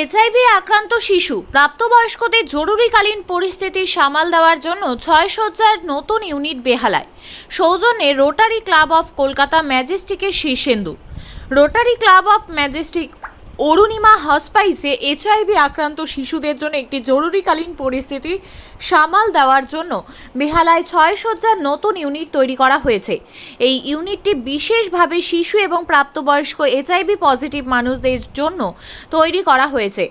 HIV আক্রান্ত শিশু প্রাপ্তবয়স্কদের জরুরিকালীন পরিস্থিতি সামাল দেওয়ার জন্য ছয় শয্যার নতুন ইউনিট বেহালায়। সৌজন্যে রোটারি ক্লাব অফ কলকাতা ম্যাজেস্টিকের Shirshendu. Rotary Club of Majestic Arunima হসপাইসে HIV আক্রান্ত শিশুদের জন্য একটি জরুরিকালীন পরিস্থিতি সামাল দেওয়ার জন্য বেহালায় ছয় শয্যার নতুন ইউনিট তৈরি করা হয়েছে। এই ইউনিটটি বিশেষভাবে শিশু এবং প্রাপ্তবয়স্ক এইচআইভি পজিটিভ মানুষদের জন্য তৈরি করা হয়েছে।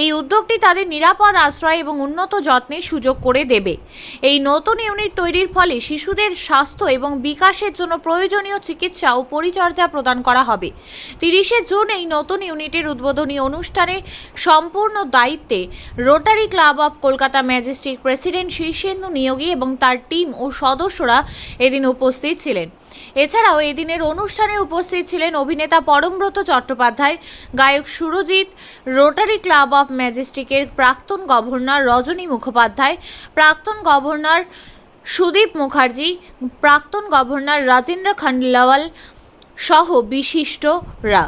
এই উদ্যোগটি তাদের নিরাপদ আশ্রয় এবং উন্নত যত্নের সুযোগ করে দেবে। এই নতুন ইউনিট তৈরির ফলে শিশুদের স্বাস্থ্য এবং বিকাশের জন্য প্রয়োজনীয় চিকিৎসা ও পরিচর্যা প্রদান করা হবে। তিরিশে জুন এই নতুন ইউনিটের উদ্বোধনী অনুষ্ঠানে সম্পূর্ণ দায়িত্বে Rotary Club of Kolkata Majestic president Shirshendu Niyogi এবং তার টিম ও সদস্যরা এদিন উপস্থিত ছিলেন। এছাড়াও এদিনের অনুষ্ঠানে উপস্থিত ছিলেন অভিনেতা পরমব্রত চট্টোপাধ্যায়, গায়ক সুরজিৎ রোটারি ক্লাব অফ ম্যাজেস্টিকের প্রাক্তন গভর্নর রজনী মুখোপাধ্যায়, প্রাক্তন গভর্নর সুদীপ মুখার্জি, প্রাক্তন গভর্নর রাজেন্দ্র খান্ডলাওয়াল সহ বিশিষ্টরা।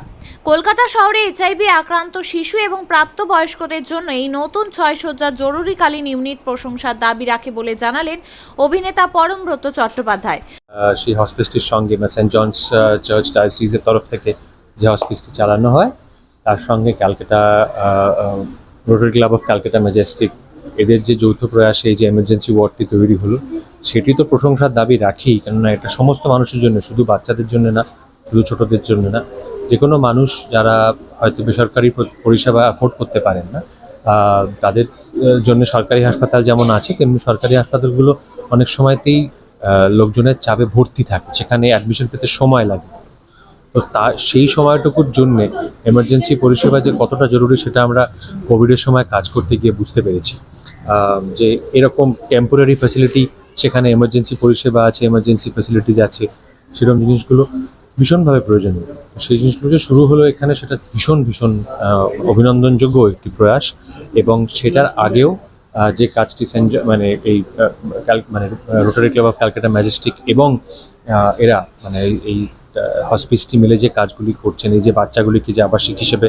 কলকাতা শহরে এইচআইভি আক্রান্ত শিশু এবং প্রাপ্তবয়স্কদের জন্য এই নতুন ছয় শয্যার জরুরিকালীন ইউনিট প্রশংসার দাবি রাখে বলে জানালেন অভিনেতা পরমব্রত চট্টোপাধ্যায়। সেই হসপিসটির সঙ্গে সেন্ট জনস চার্চ ডায়াসিসের তরফ থেকে যে হসপিসটি চালানো হয়, তার সঙ্গে Calcutta Rotary Club of Calcutta Majestic এদের যে যৌথ প্রয়াসে এই যে এমার্জেন্সি ওয়ার্ডটি তৈরি হলো, সেটি তো প্রশংসার দাবি রাখি কেননা এটা সমস্ত মানুষের জন্য, শুধু বাচ্চাদের জন্য না, শুধু ছোটদের জন্য না। যে কোনো মানুষ যারা হয়তো বেসরকারি পরিষেবা অ্যাফোর্ড করতে পারেন না তাদের জন্য সরকারি হাসপাতাল যেমন আছে, তেমনি সরকারি হাসপাতালগুলো অনেক সময়তেই লোকজনের চাপে ভর্তি থাকে, সেখানে অ্যাডমিশন পেতে সময় লাগে। তো তা, সেই সময়টুকুর জন্য এমার্জেন্সি পরিষেবা যে কতটা জরুরি সেটা আমরা কোভিডের সময় কাজ করতে গিয়ে বুঝতে পেরেছি। যে এরকম টেম্পোরারি ফ্যাসিলিটি সেখানে এমার্জেন্সি পরিষেবা আছে এমার্জেন্সি ফ্যাসিলিটিস আছে, সেরকম জিনিসগুলো ভীষণভাবে প্রয়োজনীয়। সেই জিনিসগুলো যে শুরু হলো এখানে সেটা ভীষণ ভীষণ অভিনন্দনযোগ্য একটি প্রয়াস এবং সেটার আগেও যে কাজটি মানে এই মানে Rotary Club of Calcutta Majestic এবং এরা মানে এই- হসপিসটি মিলে যে কাজগুলি করছেন, এই যে বাচ্চাগুলিকে যে আবাসিক হিসেবে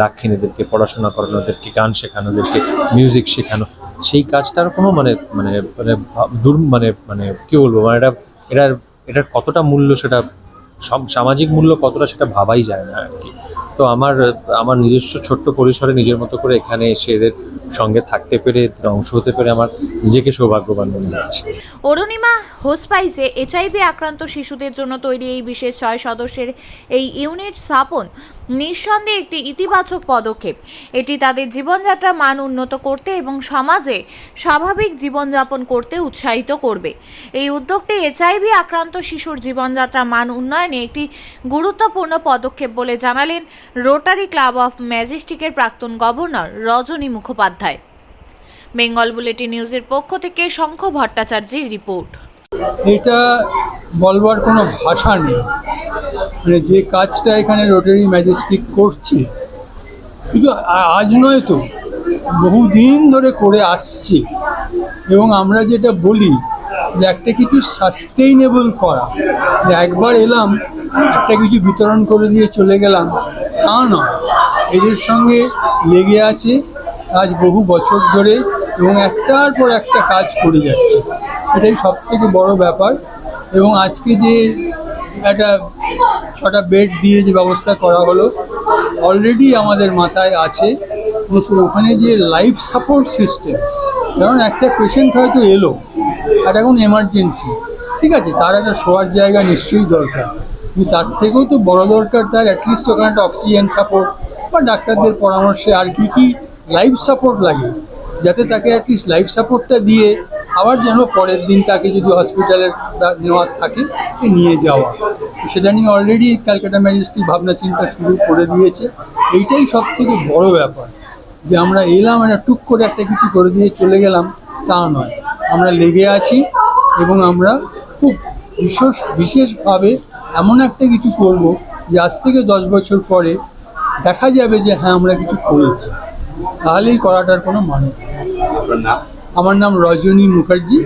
রাখেন, এদেরকে পড়াশোনা করানো ওদেরকে গান শেখানো ওদেরকে মিউজিক শেখানো, সেই কাজটার কোনো মানে মানে মানে দূর মানে মানে কী বলব? মানে এটা, এটার এটার কতটা মূল্য সেটা সামাজিক মূল্য কতটা সেটা ভাবাই যায় না আর কি। তো আমার আমার নিজস্ব ছোট্ট পরিসরে নিজের মতো করে এখানে এসে এদের সঙ্গে থাকতে পেরে অংশ হতে পেরে আমার নিজেকে সৌভাগ্যবান মনে হচ্ছে। অরুণিমা, হোসপাইসে এইচআইভি আক্রান্ত শিশুদের জন্য তৈরি এই বিশেষ ছয় সদস্যের এই ইউনিট স্থাপন নিঃসন্দেহে একটি ইতিবাচক পদক্ষেপ। এটি তাদের জীবনযাত্রার মান উন্নত করতে এবং সমাজে স্বাভাবিক জীবনযাপন করতে উৎসাহিত করবে। এই উদ্যোগটি এইচআইভি আক্রান্ত শিশুর জীবনযাত্রার মান উন্নয়নে একটি গুরুত্বপূর্ণ পদক্ষেপ বলে জানালেন রোটারি ক্লাব অফ ম্যাজিস্টিকের প্রাক্তন গভর্নর রজনী মুখোপাধ্যায়। বেঙ্গল বুলেটিন নিউজের পক্ষ থেকে শঙ্খ ভট্টাচার্যের রিপোর্ট। এটা বলবার কোনো ভাষা নেই। মানে যে কাজটা এখানে রোটারি ম্যাজেস্টিক করছে, শুধু আজ নয় তো, বহুদিন ধরে করে আসছে। এবং আমরা যেটা বলি যে একটা কিছু সাস্টেইনেবল করা। যে একবার এলাম, একটা কিছু বিতরণ করে দিয়ে চলে গেলাম, তা নয়। এদের সঙ্গে লেগে আছে, আজ বহু বছর ধরে এবং একটার পর একটা কাজ করে যাচ্ছে। এটাই সব থেকে বড় ব্যাপার। এবং আজকে যে একটা ছটা বেড দিয়ে যে ব্যবস্থা করা হলো অলরেডি আমাদের মাথায় আছে। ওখানে যে লাইফ সাপোর্ট সিস্টেম কারণ একটা পেশেন্ট হয়তো এলো, আর এখন এমার্জেন্সি ঠিক আছে? তার একটা শোয়ার জায়গা নিশ্চয়ই দরকার। কিন্তু তার থেকেও তো বড় দরকার, তার অ্যাটলিস্ট ওখানে একটা অক্সিজেন সাপোর্ট বা ডাক্তারদের পরামর্শে আর কি কি লাইফ সাপোর্ট লাগে, যাতে তাকে অ্যাটলিস্ট লাইফ সাপোর্টটা দিয়ে আবার যেন পরের দিন তাকে যদি হসপিটালের নেওয়া থাকে নিয়ে যাওয়া। সেটা নিয়ে অলরেডি ক্যালকাটা ম্যাজিস্ট্রি ভাবনা চিন্তা শুরু করে দিয়েছে। এইটাই সব থেকে বড় ব্যাপার। যে আমরা এলাম একটা টুক করে একটা কিছু করে দিয়ে চলে গেলাম, তা নয়। আমরা লেগে আছি এবং আমরা খুব বিশেষ, বিশেষভাবে এমন একটা কিছু করব যে আজ থেকে দশ বছর পরে দেখা যাবে যে হ্যাঁ আমরা কিছু করেছি। তাহলেই করাটার কোনো মানে। আমার নাম রজনী মুখার্জি।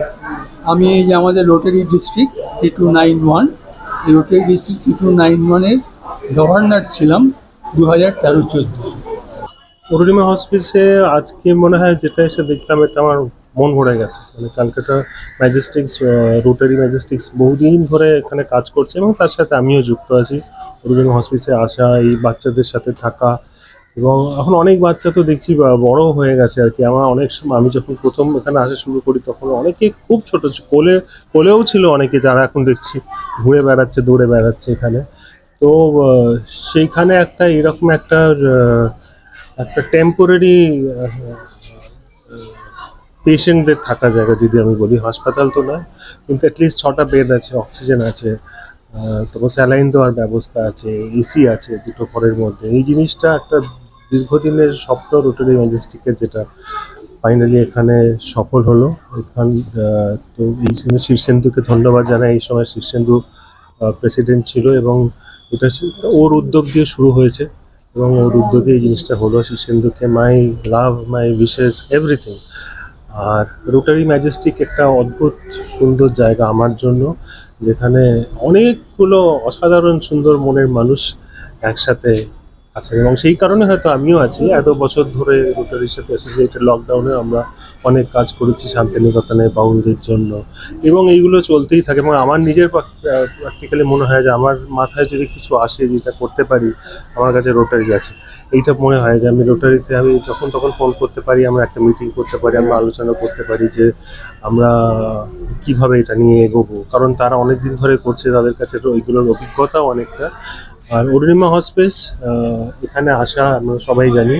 আমি এই যে আমাদের Rotary district three two nine one এই Rotary district three two nine ওয়ানের গভর্নর ছিলাম দু হাজার তেরো চোদ্দ। অরুণিমা হসপিসে আজকে মনে হয় যেটা এসে দেখলাম, এটা আমার মন ভরে গেছে। মানে ক্যালকাটা ম্যাজেস্টিক্স রোটারি ম্যাজেস্টিক্স বহুদিন ধরে এখানে কাজ করছে এবং তার সাথে আমিও যুক্ত আছি। অরুণিমা হসপিসে আসা, এই বাচ্চাদের সাথে থাকা এবং এখন অনেক বাচ্চা তো দেখছি বড় হয়ে গেছে আর কি। আমার অনেক সময় আমি যখন প্রথম এখানে আসা শুরু করি, তখন অনেকে খুব ছোট। কোলে, কোলেও ছিল অনেকে যারা এখন দেখছি, ঘুরে বেড়াচ্ছে, দৌড়ে বেড়াচ্ছে এখানে। তো সেইখানে একটা এরকম একটা একটা টেম্পোরারি পেশেন্টদের থাকা জায়গা যদি আমি বলি। হাসপাতাল তো নয়, কিন্তু অ্যাটলিস্ট ছটা বেড আছে অক্সিজেন আছে তারপর স্যালাইন দেওয়ার ব্যবস্থা আছে এসি আছে দুটো ঘরের মধ্যে। এই জিনিসটা একটা দীর্ঘদিনের স্বপ্ন রোটারি ম্যাজেস্টিকের যেটা ফাইনালি এখানে সফল হলো, এখান তো এই জন্য শীর্ষেন্দুকে ধন্যবাদ জানাই, এই সময় শীর্ষেন্দু প্রেসিডেন্ট ছিল এবং এটা ওর উদ্যোগ দিয়ে শুরু হয়েছে এবং ওর উদ্যোগে এই জিনিসটা হলো শীর্ষেন্দুকে my love my wishes everything R rotary Majestic একটা অদ্ভুত সুন্দর জায়গা আমার জন্য, যেখানে অনেকগুলো অসাধারণ সুন্দর মনের মানুষ একসাথে আছেন এবং সেই কারণে হয়তো আমিও আছি। এত বছর ধরে রোটারির সাথে অ্যাসোসিয়েটেড লকডাউনে আমরা অনেক কাজ করেছি শান্তিনিকেতনে, বাউলদের জন্য। এবং এইগুলো চলতেই থাকে এবং আমার নিজের প্র্যাকটিক্যালি মনে হয় যে আমার মাথায় যদি কিছু আসে যেটা করতে পারি, আমার কাছে রোটারি আছে। এইটা মনে হয় যে আমি রোটারিতে আমি যখন তখন ফোন করতে পারি, আমরা একটা মিটিং করতে পারি, আমরা আলোচনা করতে পারি যে আমরা কীভাবে এটা নিয়ে এগোবো। কারণ তারা অনেক দিন ধরে করছে, তাদের কাছে তো ওইগুলোর অভিজ্ঞতাও অনেকটা। আর অরুণিমা হসপিস এখানে আসা আমরা সবাই জানি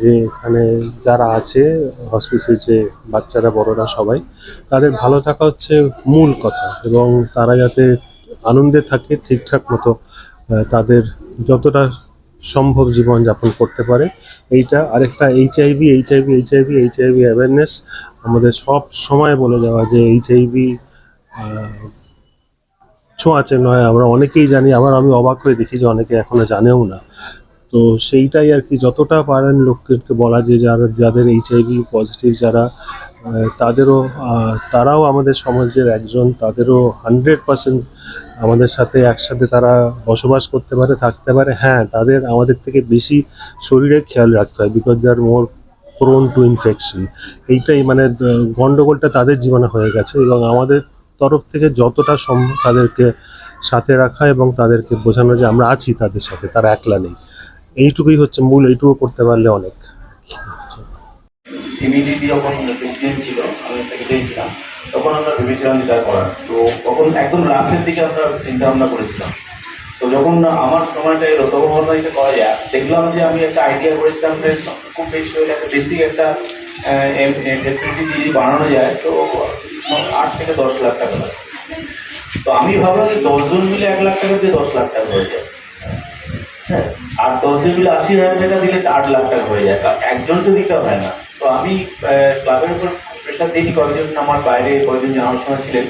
যে এখানে যারা আছে হসপিসে যে বাচ্চারা, বড়রা সবাই, তাদের ভালো থাকা হচ্ছে মূল কথা এবং তারা যাতে আনন্দে থাকে ঠিকঠাক মতো তাদের যতটা সম্ভব জীবন যাপন করতে পারে। এইটা আরেকটা HIV HIV HIV HIV awareness আমাদের সব সময় বলে যাওয়া যে এইচআইভি ছোঁয়াচে নয় আমরা অনেকেই জানি আবার আমি অবাক হয়ে দেখি যে অনেকে এখনও জানেও না। তো সেইটাই আর কি যতটা পারেন লোককে বলা যে যারা যাদের এইচআইভি পজিটিভ যারা তাদেরও তারাও আমাদের সমাজের একজন তাদেরও হান্ড্রেড পার্সেন্ট আমাদের সাথে একসাথে তারা বসবাস করতে পারে থাকতে পারে। হ্যাঁ তাদের আমাদের থেকে বেশি শরীরের খেয়াল রাখতে হয় because they are more prone to infection এইটাই মানে আহ, গন্ডগোলটা তাদের জীবনে হয়ে গেছে এবং আমাদের তরফ থেকে যতটা সম্ভব তাদেরকে সাথে রাখা এবং তাদেরকে বোঝানো যে আমরা আছি তাদের সাথে, তারা একলা নেই। এইটুকুই হচ্ছে মূল, এইটুকু করতে পারলে অনেক। যখন ছিল, আমি তখন আমরা তো তখন দিকে আমরা চিন্তা ভাবনা তো যখন তখন করা যায় আমি একটা আইডিয়া করেছিলাম খুব বেশি একটা ফেসিলিটি যদি বানানো যায়, তো আট থেকে দশ লাখ টাকা লাগে তো আমি ভাবলাম যে দশজন মিলে এক লাখ টাকা দিয়ে দশ লাখ টাকা হয়ে যায়। হ্যাঁ আর দশজন মিলে আশি হাজার টাকা দিলে আট লাখ টাকা হয়ে যায়। একজন তো দিতে হয় না। তো আমি ক্লাবের উপর প্রেশার দিইনি, কয়েকজন আমার বাইরে, কয়েকজন জানাশোনা ছিলেন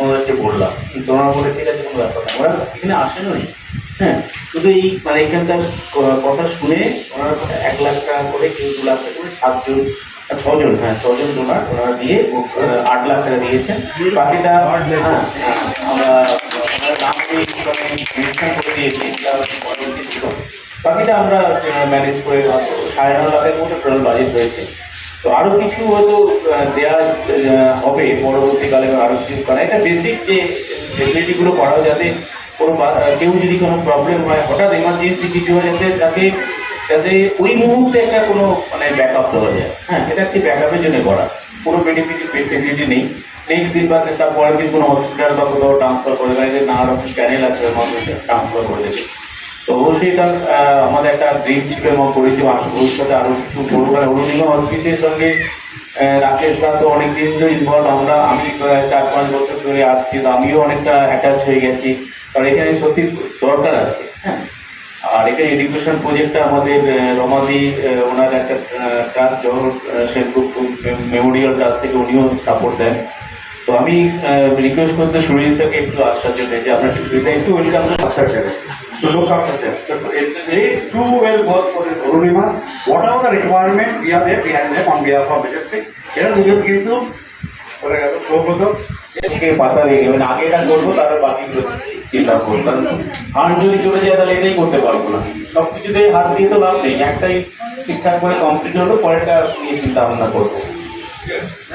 ওনাদেরকে বললাম। কিন্তু ওনারা বলে ঠিক আছে, কোনো ব্যাপার না। ওরা এখানে আসেনই হ্যাঁ শুধু এই মানে এখানকার কথা শুনে ওনারা এক লাখ টাকা করে কেউ দু লাখ টাকা করে সাতজন ছজন হ্যাঁ ছজন ডোনার ওনারা দিয়ে আট লাখ টাকা দিয়েছেন। বাকিটা হ্যাঁ, আমরা নাম মানে করে বাকিটা আমরা ম্যানেজ করে সাড়ে ন লাখের মতো টোটাল বাজেট হয়েছে তো আরও কিছু হয়তো দেওয়া হবে পরবর্তীকালে বা আরও কিছু করা। এটা বেসিক যে ফেসিলিটিগুলো করা যাতে কোনো কেউ যদি কোনো প্রবলেম হয় হঠাৎ এমার্জেন্সি কিছু হয় যাতে তাকে যাতে ওই মুহূর্তে একটা কোনো মানে ব্যাকআপ দেওয়া যায়। হ্যাঁ এটা একটি ব্যাকআপের জন্য করা। কোনো বেনিফিট ফেসিলিটি নেই নেক্সট দিন বা তার পরের দিন কোনো হসপিটাল বা কোথাও ট্রান্সফার করে দেয় নানা রকম চ্যানেল আছে ট্রান্সফার করে দেবে। তো অবশ্যই এটা আমাদের একটা ড্রিম ছিল এবং করেছি ভবিষ্যতে আরও কিছু করব। কারণ অরুণিমা হসপিসের সঙ্গে আহ, রাকেশ দা তো অনেক দিন ধরে ইনভলভ আমরা আমি চার পাঁচ বছর ধরে আসছি তো আমিও অনেকটা অ্যাটাচ হয়ে গেছি। কারণ এখানে সত্যি দরকার আছে হ্যাঁ। আর এডুকেশন প্রজেক্টটা আমাদের রমাদি ওনার একটা trust Jahar Sengupta memorial trust থেকে উনিও সাপোর্ট দেন তো আমি রিকোয়েস্ট করতে সুরিতাকে একটু আসার জন্য যে আপনার সুরিতা একটু welcome structure to look after them. So it is too well work for this Orunima. Whatever the requirement, we are there behind them on behalf of Majestic. এরা দুজন কিন্তু সৌগত এদিকে পাতা মানে আগে এটা করব তারপর বাকি চিন্তা করতাম। কারণ যদি চলে যায় তাহলে এটাই করতে পারব না। সব কিছুতে হাত দিয়ে তো লাভ নেই। একটাই ঠিকঠাক করে কমপ্লিট হলো, পরেরটা নিয়ে চিন্তা ভাবনা করব।